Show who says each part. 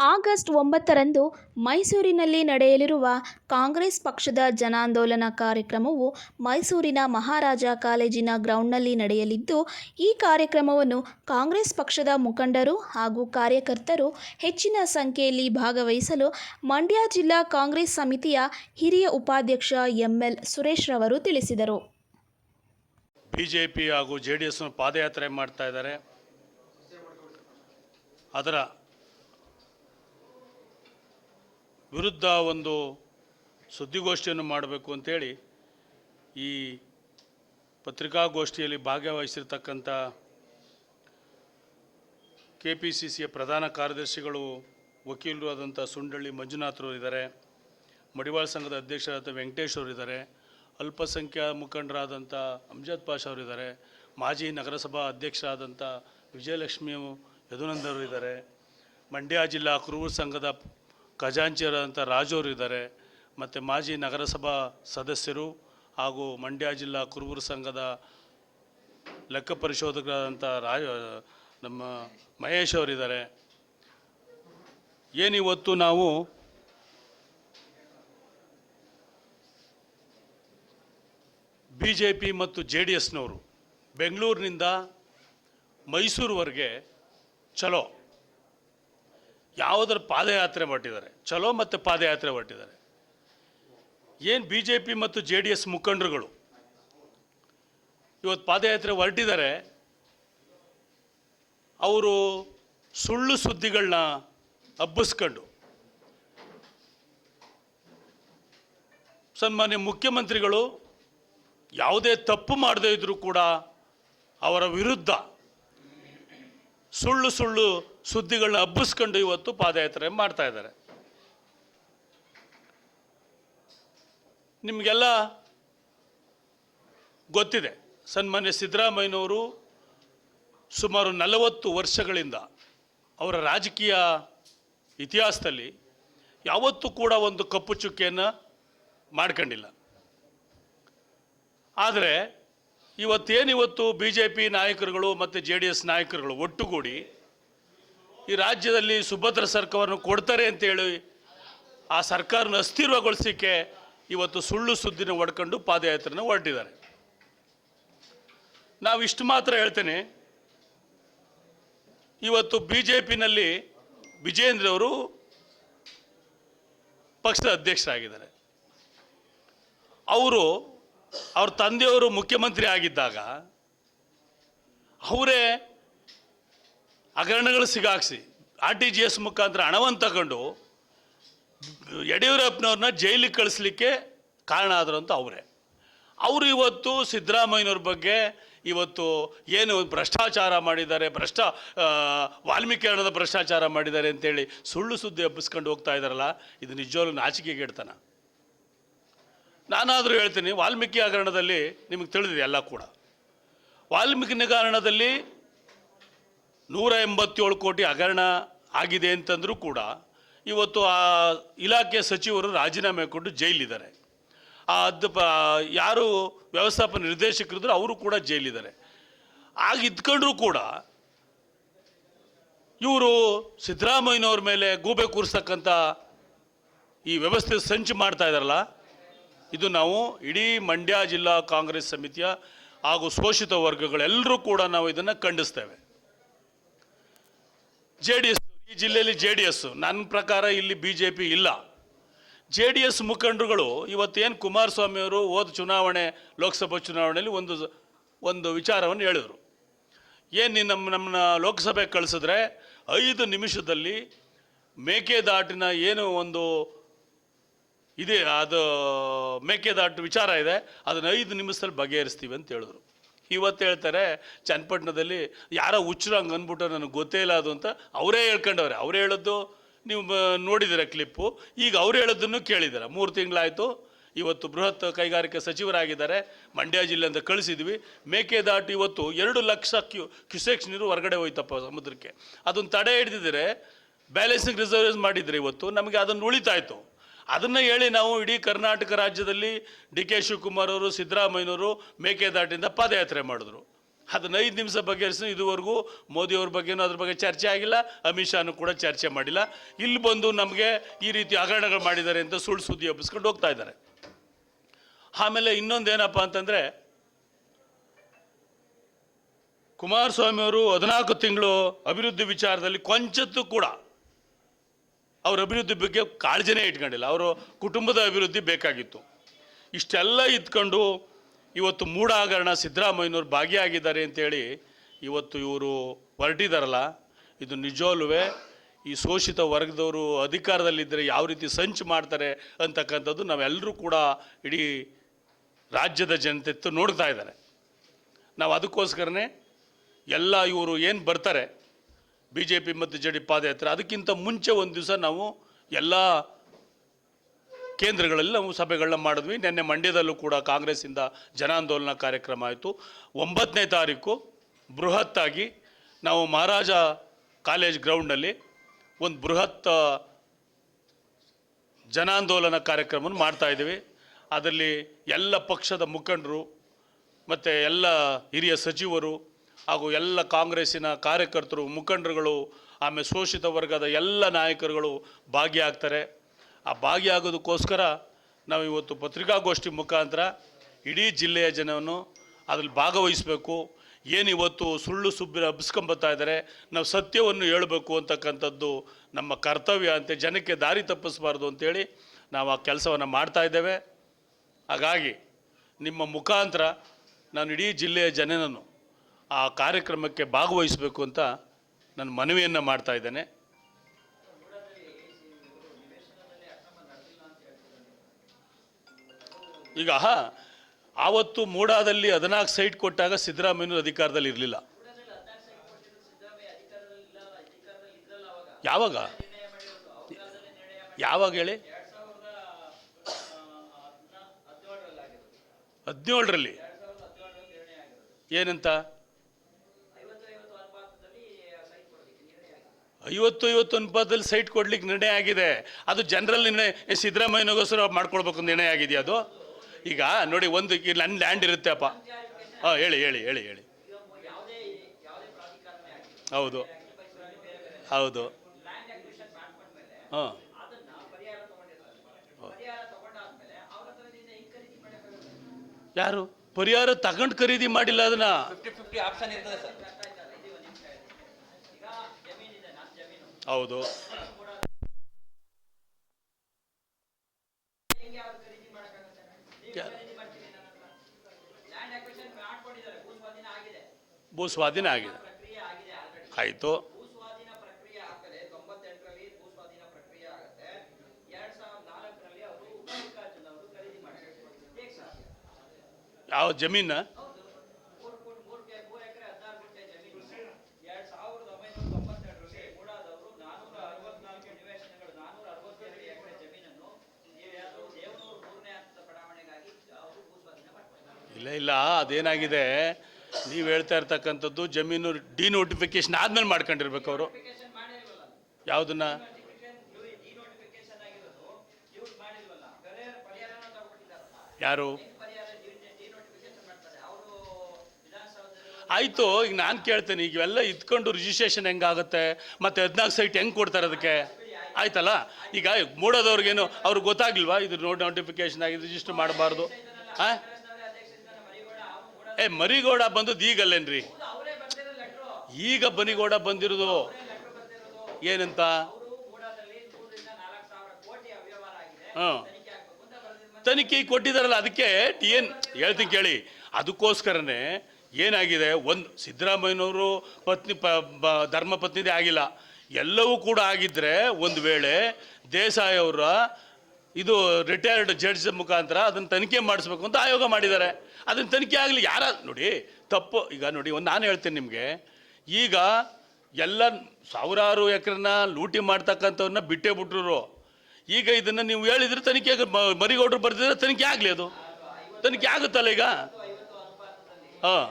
Speaker 1: August ಒಂಬತ್ತರಂದು ಮೈಸೂರಿನಲ್ಲಿ ನಡೆಯಲಿರುವ ಕಾಂಗ್ರೆಸ್ ಪಕ್ಷದ ಜನಾಂದೋಲನ ಕಾರ್ಯಕ್ರಮವು ಮೈಸೂರಿನ ಮಹಾರಾಜ ಕಾಲೇಜಿನ ಗ್ರೌಂಡ್ನಲ್ಲಿ ನಡೆಯಲಿದ್ದು, ಈ ಕಾರ್ಯಕ್ರಮವನ್ನು ಕಾಂಗ್ರೆಸ್ ಪಕ್ಷದ ಮುಖಂಡರು ಹಾಗೂ ಕಾರ್ಯಕರ್ತರು ಹೆಚ್ಚಿನ ಸಂಖ್ಯೆಯಲ್ಲಿ ಭಾಗವಹಿಸಲು ಮಂಡ್ಯ ಜಿಲ್ಲಾ ಕಾಂಗ್ರೆಸ್ ಸಮಿತಿಯ ಹಿರಿಯ ಉಪಾಧ್ಯಕ್ಷ ಎಂಎಲ್ ಸುರೇಶ್ ರವರು ತಿಳಿಸಿದರು.
Speaker 2: ಬಿಜೆಪಿ ಹಾಗೂ ಜೆ ಪಾದಯಾತ್ರೆ ಮಾಡ್ತಾ ಇದ್ದಾರೆ. ಅದರ ವಿರುದ್ಧ ಒಂದು ಸುದ್ದಿಗೋಷ್ಠಿಯನ್ನು ಮಾಡಬೇಕು ಅಂತೇಳಿ ಈ ಪತ್ರಿಕಾಗೋಷ್ಠಿಯಲ್ಲಿ ಭಾಗವಹಿಸಿರ್ತಕ್ಕಂಥ ಕೆ ಪಿ ಸಿ ಸಿಯ ಪ್ರಧಾನ ಕಾರ್ಯದರ್ಶಿಗಳು, ವಕೀಲರು ಆದಂಥ ಸುಂಡಳ್ಳಿ ಮಂಜುನಾಥರು ಇದ್ದಾರೆ, ಮಡಿವಾಳ ಸಂಘದ ಅಧ್ಯಕ್ಷರಾದ ವೆಂಕಟೇಶ್ ಅವರು ಇದ್ದಾರೆ ಅಲ್ಪಸಂಖ್ಯಾ ಮುಖಂಡರಾದಂಥ ಅಮ್ಜದ್ ಪಾಷ ಅವರಿದ್ದಾರೆ ಮಾಜಿ ನಗರಸಭಾ ಅಧ್ಯಕ್ಷರಾದಂಥ ವಿಜಯಲಕ್ಷ್ಮಿ ಯದುನಂದರು ಇದ್ದಾರೆ, ಮಂಡ್ಯ ಜಿಲ್ಲಾ ಕುರುಬ ಸಂಘದ ಖಜಾಂಚಿಯರಾದಂಥ ರಾಜು ಅವರು ಇದ್ದಾರೆ. ಮತ್ತು ಮಾಜಿ ನಗರಸಭಾ ಸದಸ್ಯರು ಹಾಗೂ ಮಂಡ್ಯ ಜಿಲ್ಲಾ ಕುರುಬರ ಸಂಘದ ಲೆಕ್ಕ ಪರಿಶೋಧಕರಾದಂಥ ರಾಜ, ನಮ್ಮ ಮಹೇಶ್ ಅವರಿದ್ದಾರೆ. ಏನಿವತ್ತು ನಾವು ಬಿ ಜೆ ಪಿ ಮತ್ತು ಜೆ ಡಿ ಎಸ್ನವರು ಬೆಂಗಳೂರಿನಿಂದ ಮೈಸೂರುವರೆಗೆ, ಚಲೋ ಯಾವುದರ ಪಾದಯಾತ್ರೆ ಹೊರಟಿದ್ದಾರೆ. ಚಲೋ ಮತ್ತು ಪಾದಯಾತ್ರೆ ಹೊರಟಿದ್ದಾರೆ. ಏನು ಬಿ ಜೆ ಪಿ ಮತ್ತು ಜೆ ಡಿ ಎಸ್ ಮುಖಂಡರುಗಳು ಇವತ್ತು ಪಾದಯಾತ್ರೆ ಹೊರಟಿದ್ದಾರೆ, ಅವರು ಸುಳ್ಳು ಸುದ್ದಿಗಳನ್ನ ಹಬ್ಬಿಸ್ಕೊಂಡು ಸನ್ಮಾನ್ಯ ಮುಖ್ಯಮಂತ್ರಿಗಳು ಯಾವುದೇ ತಪ್ಪು ಮಾಡದೇ ಇದ್ದರೂ ಕೂಡ ಅವರ ವಿರುದ್ಧ ಸುಳ್ಳು ಸುಳ್ಳು ಸುದ್ದಿಗಳನ್ನ ಹಬ್ಬಿಸ್ಕೊಂಡು ಇವತ್ತು ಪಾದಯಾತ್ರೆ ಮಾಡ್ತಾ ಇದ್ದಾರೆ. ನಿಮಗೆಲ್ಲ ಗೊತ್ತಿದೆ, ಸನ್ಮಾನ್ಯ ಸಿದ್ದರಾಮಯ್ಯನವರು ಸುಮಾರು ನಲವತ್ತು ವರ್ಷಗಳಿಂದ ಅವರ ರಾಜಕೀಯ ಇತಿಹಾಸದಲ್ಲಿ ಯಾವತ್ತೂ ಕೂಡ ಒಂದು ಕಪ್ಪು ಚುಕ್ಕೆಯನ್ನು ಮಾಡ್ಕೊಂಡಿಲ್ಲ. ಆದರೆ ಇವತ್ತೇನಿವತ್ತು ಬಿ ಜೆ ಪಿ ನಾಯಕರುಗಳು ಮತ್ತು ಜೆ ಡಿ ಎಸ್ ನಾಯಕರುಗಳು ಒಟ್ಟುಗೂಡಿ ಈ ರಾಜ್ಯದಲ್ಲಿ ಸುಭದ್ರ ಸರ್ಕಾರವನ್ನು ಕೊಡ್ತಾರೆ ಅಂತೇಳಿ ಆ ಸರ್ಕಾರನ ಅಸ್ಥಿರಗೊಳಿಸಲಿಕ್ಕೆ ಇವತ್ತು ಸುಳ್ಳು ಸುದ್ದಿನ ಹೊಡ್ಕೊಂಡು ಪಾದಯಾತ್ರೆನ ಹೊರಟಿದ್ದಾರೆ. ನಾವು ಇಷ್ಟು ಮಾತ್ರ ಹೇಳ್ತೇನೆ. ಇವತ್ತು ಬಿ ಜೆ ಪಿನಲ್ಲಿ ವಿಜೇಂದ್ರ ಅವರು ಪಕ್ಷದ ಅಧ್ಯಕ್ಷರಾಗಿದ್ದಾರೆ. ಅವರು ಅವ್ರ ತಂದೆಯವರು ಮುಖ್ಯಮಂತ್ರಿ ಆಗಿದ್ದಾಗ ಅವರೇ ಹಗರಣಗಳು ಸಿಗಾಕ್ಸಿ. ಆರ್ ಟಿ ಜಿ ಎಸ್ ಮುಖಾಂತರ ಹಣವನ್ನು ತಗೊಂಡು ಯಡಿಯೂರಪ್ಪನವ್ರನ್ನ ಜೈಲಿಗೆ ಕಳಿಸ್ಲಿಕ್ಕೆ ಕಾರಣ ಆದರು ಅಂತ ಅವರೇ. ಅವರು ಇವತ್ತು ಸಿದ್ದರಾಮಯ್ಯನವ್ರ ಬಗ್ಗೆ ಇವತ್ತು ಏನು ಭ್ರಷ್ಟಾಚಾರ ಮಾಡಿದ್ದಾರೆ, ಭ್ರಷ್ಟ ವಾಲ್ಮೀಕಿ ಹಣದ ಭ್ರಷ್ಟಾಚಾರ ಮಾಡಿದ್ದಾರೆ ಅಂತೇಳಿ ಸುಳ್ಳು ಸುದ್ದಿ ಹಬ್ಬಿಸ್ಕೊಂಡು ಹೋಗ್ತಾ ಇದ್ದಾರಲ್ಲ, ಇದು ನಿಜವಾಗ್ಲೂ ನಾಚಿಕೆಗೆಡ್ತನ ನಾನಾದರೂ ಹೇಳ್ತೀನಿ, ವಾಲ್ಮೀಕಿ ಹಗರಣದಲ್ಲಿ ನಿಮಗೆ ತಿಳಿದಿದೆ ಎಲ್ಲ ಕೂಡ. ವಾಲ್ಮೀಕಿ ಹಗರಣದಲ್ಲಿ ನೂರ ಎಂಬತ್ತೇಳು ಕೋಟಿ ಹಗರಣ ಆಗಿದೆ ಅಂತಂದರೂ ಕೂಡ ಇವತ್ತು ಆ ಇಲಾಖೆ ಸಚಿವರು ರಾಜೀನಾಮೆ ಕೊಟ್ಟು ಜೈಲಿದ್ದಾರೆ. ಆ ಅದ್ ಪ ಯಾರು ವ್ಯವಸ್ಥಾಪನ ನಿರ್ದೇಶಕರಿದ್ರು ಅವರು ಕೂಡ ಜೈಲಿದ್ದಾರೆ. ಆಗ ಇದ್ಕೊಂಡ್ರೂ ಕೂಡ ಇವರು ಸಿದ್ದರಾಮಯ್ಯನವ್ರ ಮೇಲೆ ಗೂಬೆ ಕೂರಿಸ್ತಕ್ಕಂಥ ಈ ವ್ಯವಸ್ಥೆ ಸಂಚು ಮಾಡ್ತಾ ಇದ್ದಾರಲ್ಲ, ಇದು ನಾವು ಇಡೀ ಮಂಡ್ಯ ಜಿಲ್ಲಾ ಕಾಂಗ್ರೆಸ್ ಸಮಿತಿಯ ಹಾಗೂ ಶೋಷಿತ ವರ್ಗಗಳೆಲ್ಲರೂ ಕೂಡ ನಾವು ಇದನ್ನು ಖಂಡಿಸ್ತೇವೆ. ಜೆ ಡಿ ಎಸ್ ಈ ಜಿಲ್ಲೆಯಲ್ಲಿ ಜೆ ಡಿ ಎಸ್ ನನ್ನ ಪ್ರಕಾರ ಇಲ್ಲಿ ಬಿ ಜೆ ಪಿ ಇಲ್ಲ. ಜೆ ಡಿ ಎಸ್ ಮುಖಂಡರುಗಳು ಇವತ್ತೇನು ಕುಮಾರಸ್ವಾಮಿ ಅವರು ಹೋದ ಚುನಾವಣೆ, ಲೋಕಸಭಾ ಚುನಾವಣೆಯಲ್ಲಿ ಒಂದು ಒಂದು ವಿಚಾರವನ್ನು ಹೇಳಿದರು. ಏನು ನೀನು ನಮ್ಮ ನಮ್ಮನ್ನ ಲೋಕಸಭೆಗೆ ಕಳಿಸಿದ್ರೆ ಐದು ನಿಮಿಷದಲ್ಲಿ ಮೇಕೆದಾಟಿನ ಏನು ಒಂದು ಇದೆ, ಅದು ಮೇಕೆದಾಟು ವಿಚಾರ ಇದೆ, ಅದನ್ನು ಐದು ನಿಮಿಷದಲ್ಲಿ ಬಗೆಹರಿಸ್ತೀವಿ ಅಂತ ಹೇಳಿದ್ರು. ಇವತ್ತು ಹೇಳ್ತಾರೆ, ಚನ್ನಪಟ್ಟಣದಲ್ಲಿ ಯಾರೋ ಹುಚ್ಚರು ಹಂಗೆ ಅಂದ್ಬಿಟ್ಟು ನನಗೆ ಗೊತ್ತೇ ಇಲ್ಲ ಅದು ಅಂತ ಅವರೇ ಹೇಳ್ಕೊಂಡವ್ರೆ. ಅವರೇ ಹೇಳೋದು, ನೀವು ನೋಡಿದ್ದೀರ ಕ್ಲಿಪ್ಪು? ಈಗ ಅವ್ರು ಹೇಳೋದನ್ನು ಕೇಳಿದ್ದಾರೆ ಮೂರು ತಿಂಗಳಾಯಿತು, ಇವತ್ತು ಬೃಹತ್ ಕೈಗಾರಿಕಾ ಸಚಿವರಾಗಿದ್ದಾರೆ, ಮಂಡ್ಯ ಜಿಲ್ಲೆಯಿಂದ ಕಳಿಸಿದ್ವಿ. ಮೇಕೆದಾಟು ಇವತ್ತು ಎರಡು ಲಕ್ಷ ಕ್ಯೂ, ಕ್ಯುಸೆಕ್ಸ್ ನೀರು ಹೊರಗಡೆ ಹೋಯ್ತಪ್ಪ ಸಮುದ್ರಕ್ಕೆ. ಅದನ್ನು ತಡೆ ಹಿಡಿದಿದ್ರೆ, ಬ್ಯಾಲೆನ್ಸಿಂಗ್ ರಿಸರ್ವೇಸ್ ಮಾಡಿದರೆ ಇವತ್ತು ನಮಗೆ ಅದನ್ನು ಉಳಿತಾಯಿತು. ಅದನ್ನು ಹೇಳಿ ನಾವು ಇಡೀ ಕರ್ನಾಟಕ ರಾಜ್ಯದಲ್ಲಿ ಡಿ ಕೆ ಶಿವಕುಮಾರ್ ಅವರು, ಸಿದ್ದರಾಮಯ್ಯನವರು ಮೇಕೆದಾಟಿಂದ ಪಾದಯಾತ್ರೆ ಮಾಡಿದ್ರು. ಹದಿನೈದು ನಿಮಿಷ ಬಗ್ಗೆ ಇದುವರೆಗೂ ಮೋದಿಯವ್ರ ಬಗ್ಗೆನೂ ಅದ್ರ ಬಗ್ಗೆ ಚರ್ಚೆ ಆಗಿಲ್ಲ, ಅಮಿತ್ ಶಾನು ಕೂಡ ಚರ್ಚೆ ಮಾಡಿಲ್ಲ. ಇಲ್ಲಿ ಬಂದು ನಮಗೆ ಈ ರೀತಿ ಹಗರಣಗಳು ಮಾಡಿದ್ದಾರೆ ಅಂತ ಸುಳ್ಳು ಸುದ್ದಿ ಹಬ್ಬಿಸ್ಕೊಂಡು ಹೋಗ್ತಾ ಇದ್ದಾರೆ. ಆಮೇಲೆ ಇನ್ನೊಂದೇನಪ್ಪ ಅಂತಂದರೆ, ಕುಮಾರಸ್ವಾಮಿ ಅವರು ಹದಿನಾಲ್ಕು ತಿಂಗಳು ಅಭಿವೃದ್ಧಿ ವಿಚಾರದಲ್ಲಿ ಕೊಂಚತ್ತು ಕೂಡ ಅವ್ರ ಅಭಿವೃದ್ಧಿ ಬಗ್ಗೆ ಕಾಳಜಿನೇ ಇಟ್ಕೊಂಡಿಲ್ಲ. ಅವರು ಕುಟುಂಬದ ಅಭಿವೃದ್ಧಿ ಬೇಕಾಗಿತ್ತು. ಇಷ್ಟೆಲ್ಲ ಇದ್ಕೊಂಡು ಇವತ್ತು ಮೂಢ ಹಗರಣ ಸಿದ್ದರಾಮಯ್ಯನವ್ರು ಭಾಗಿಯಾಗಿದ್ದಾರೆ ಅಂತೇಳಿ ಇವತ್ತು ಇವರು ಹೊರಟಿದಾರಲ್ಲ, ಇದು ನಿಜವಲ್ವೇ ಈ ಶೋಷಿತ ವರ್ಗದವರು ಅಧಿಕಾರದಲ್ಲಿದ್ದರೆ ಯಾವ ರೀತಿ ಸಂಚು ಮಾಡ್ತಾರೆ ಅಂತಕ್ಕಂಥದ್ದು ನಾವೆಲ್ಲರೂ ಕೂಡ ಇಡೀ ರಾಜ್ಯದ ಜನತೆ ನೋಡ್ತಾ ಇದ್ದಾರೆ. ನಾವು ಅದಕ್ಕೋಸ್ಕರನೇ ಎಲ್ಲ ಇವರು ಏನು ಬರ್ತಾರೆ ಬಿ ಜೆ ಪಿ ಮತ್ತು ಜೆ ಡಿ ಪಾದಯಾತ್ರೆ. ಅದಕ್ಕಿಂತ ಮುಂಚೆ ಒಂದು ದಿವಸ ನಾವು ಎಲ್ಲ ಕೇಂದ್ರಗಳಲ್ಲಿ ನಾವು ಸಭೆಗಳನ್ನ ಮಾಡಿದ್ವಿ. ನಿನ್ನೆ ಮಂಡ್ಯದಲ್ಲೂ ಕೂಡ ಕಾಂಗ್ರೆಸ್ಸಿಂದ ಜನಾಂದೋಲನ ಕಾರ್ಯಕ್ರಮ ಆಯಿತು. ಒಂಬತ್ತನೇ ತಾರೀಕು ಬೃಹತ್ತಾಗಿ ನಾವು ಮಹಾರಾಜ ಕಾಲೇಜ್ ಗ್ರೌಂಡ್ನಲ್ಲಿ ಒಂದು ಬೃಹತ್ ಜನಾಂದೋಲನ ಕಾರ್ಯಕ್ರಮವನ್ನು ಮಾಡ್ತಾ ಇದ್ದೀವಿ. ಅದರಲ್ಲಿ ಎಲ್ಲ ಪಕ್ಷದ ಮುಖಂಡರು ಮತ್ತು ಎಲ್ಲ ಹಿರಿಯ ಸಚಿವರು ಹಾಗೂ ಎಲ್ಲ ಕಾಂಗ್ರೆಸ್ಸಿನ ಕಾರ್ಯಕರ್ತರು, ಮುಖಂಡರುಗಳು, ಆಮೇಲೆ ಶೋಷಿತ ವರ್ಗದ ಎಲ್ಲ ನಾಯಕರುಗಳು ಭಾಗಿಯಾಗ್ತಾರೆ. ಆ ಭಾಗಿಯಾಗೋದಕ್ಕೋಸ್ಕರ ನಾವು ಇವತ್ತು ಪತ್ರಿಕಾಗೋಷ್ಠಿ ಮುಖಾಂತರ ಇಡೀ ಜಿಲ್ಲೆಯ ಜನವನ್ನು ಅದರಲ್ಲಿ ಭಾಗವಹಿಸಬೇಕು. ಏನು ಇವತ್ತು ಸುಳ್ಳು ಸುಬ್ಬಿನ ಹಬ್ಬಿಸ್ಕೊಂಬತ್ತಾ ಇದ್ದಾರೆ, ನಾವು ಸತ್ಯವನ್ನು ಹೇಳಬೇಕು ಅಂತಕ್ಕಂಥದ್ದು ನಮ್ಮ ಕರ್ತವ್ಯ ಅಂತ, ಜನಕ್ಕೆ ದಾರಿ ತಪ್ಪಿಸಬಾರ್ದು ಅಂತೇಳಿ ನಾವು ಆ ಕೆಲಸವನ್ನು ಮಾಡ್ತಾ ಇದ್ದೇವೆ. ಹಾಗಾಗಿ ನಿಮ್ಮ ಮುಖಾಂತರ ನಾನು ಇಡೀ ಜಿಲ್ಲೆಯ ಜನನನ್ನು ಆ ಕಾರ್ಯಕ್ರಮಕ್ಕೆ ಭಾಗವಹಿಸಬೇಕು ಅಂತ ನಾನು ಮನವಿಯನ್ನು ಮಾಡ್ತಾ ಇದ್ದೇನೆ. ಈಗ ಆವತ್ತು ಮೂಡಾದಲ್ಲಿ ಹದಿನಾಲ್ಕು ಸೈಟ್ ಕೊಟ್ಟಾಗ ಸಿದ್ದರಾಮಯ್ಯನವರು ಅಧಿಕಾರದಲ್ಲಿ ಇರಲಿಲ್ಲ. ಯಾವಾಗ? ಯಾವಾಗ ಹೇಳಿ? ಹದಿನೇಳರಲ್ಲಿ. ಏನಂತ? ಐವತ್ತು ಐವತ್ತು ಅನುಪಾತದಲ್ಲಿ ಸೈಟ್ ಕೊಡ್ಲಿಕ್ಕೆ ನಿರ್ಣಯ ಆಗಿದೆ. ಅದು ಜನರಲ್ ನಿರ್ಣಯ ಸಿದ್ದರಾಮಯ್ಯನಗೋಸ್ಕರ ಮಾಡ್ಕೊಳ್ಬೇಕು ನಿರ್ಣಯ ಆಗಿದೆಯಾ ಅದು? ಈಗ, ನೋಡಿ, ಒಂದು ನನ್ನ ಲ್ಯಾಂಡ್ ಇರುತ್ತೆ ಅಪ್ಪ. ಹಾಂ, ಹೇಳಿ ಹೇಳಿ ಹೇಳಿ ಹೇಳಿ. ಹೌದು. ಹೌದು. ಹಾಂ. ಯಾರು? ಪರಿಹಾರ ತಗೊಂಡು ಖರೀದಿ ಮಾಡಿಲ್ಲ ಅದನ್ನ. ಹೌದು. ಭೂ ಸ್ವಾಧೀನ ಆಗಿದೆ. ಆಯಿತು. ಯಾವ
Speaker 3: ಪ್ರಕ್ರಿಯೆ
Speaker 2: ಇಲ್ಲ ಇಲ್ಲ, ಅದೇನಾಗಿದೆ? ನೀವು ಹೇಳ್ತಾ ಇರ್ತಕ್ಕಂಥದ್ದು ಜಮೀನು ಡಿನೋಟಿಫಿಕೇಶನ್ ಆದ್ಮೇಲೆ ಮಾಡ್ಕೊಂಡಿರ್ಬೇಕು ಅವರು.
Speaker 3: ನೋಟಿಫಿಕೇಶನ್
Speaker 2: ಯಾವುದನ್ನ? ಯಾರು? ಆಯಿತು, ಈಗ ನಾನು ಕೇಳ್ತೇನೆ, ಈಗ ಇವೆಲ್ಲ ಇದ್ಕೊಂಡು ರಿಜಿಸ್ಟ್ರೇಷನ್ ಹೆಂಗಾಗುತ್ತೆ? ಮತ್ತು ಹದಿನಾಲ್ಕು ಸೈಟ್ ಹೆಂಗೆ ಕೊಡ್ತಾರೆ ಅದಕ್ಕೆ? ಆಯ್ತಲ್ಲ? ಈಗ ಮೂಡೋದವ್ರಿಗೇನು, ಅವ್ರಿಗೆ ಗೊತ್ತಾಗಿಲ್ವಾ ಇದು ನೋಟ್ ನೋಟಿಫಿಕೇಶನ್ ಆಗಿ ರಿಜಿಸ್ಟರ್ ಮಾಡಬಾರ್ದು. ಹಾಂ ಏ, ಮರಿಗೌಡ ಬಂದದ್ದು ಈಗಲ್ಲೇನ್ರಿ? ಈಗ ಬನಿಗೌಡ ಬಂದಿರೋದು ಏನಂತ?
Speaker 3: ತನಿಖೆ
Speaker 2: ಕೊಟ್ಟಿದ್ದಾರಲ್ಲ ಅದಕ್ಕೆ ಏನು ಹೇಳ್ತೀನಿ ಕೇಳಿ. ಅದಕ್ಕೋಸ್ಕರನೇ ಏನಾಗಿದೆ? ಒಂದು ಸಿದ್ದರಾಮಯ್ಯನವರು ಪತ್ನಿ ಪ, ಬ- ಧರ್ಮಪತ್ನಿದೇ ಆಗಿಲ್ಲ. ಎಲ್ಲವೂ ಕೂಡ ಆಗಿದ್ದರೆ ಒಂದು ವೇಳೆ ದೇಸಾಯಿ ಅವರ ಇದು ರಿಟೈರ್ಡ್ ಜಡ್ಜ್ ಮುಖಾಂತರ ಅದನ್ನು ತನಿಖೆ ಮಾಡಿಸ್ಬೇಕು ಅಂತ ಆಯೋಗ ಮಾಡಿದ್ದಾರೆ. ಅದನ್ನು ತನಿಖೆ ಆಗಲಿ, ಯಾರ, ನೋಡಿ, ತಪ್ಪು, ಈಗ ನೋಡಿ, ಒಂದು ನಾನು ಹೇಳ್ತೀನಿ ನಿಮಗೆ. ಈಗ ಎಲ್ಲ ಸಾವಿರಾರು ಎಕರೆನ ಲೂಟಿ ಮಾಡ್ತಕ್ಕಂಥವ್ರನ್ನ ಬಿಟ್ಟೇ ಬಿಟ್ರು ಈಗ ಇದನ್ನು ನೀವು ಹೇಳಿದ್ರೆ ತನಿಖೆ ಮರಿಗೌಡ್ರು ಬರ್ತಿದ್ರೆ ತನಿಖೆ ಆಗಲಿ ಅದು. ತನಿಖೆ ಆಗುತ್ತಲ್ಲ ಈಗ? ಹಾಂ.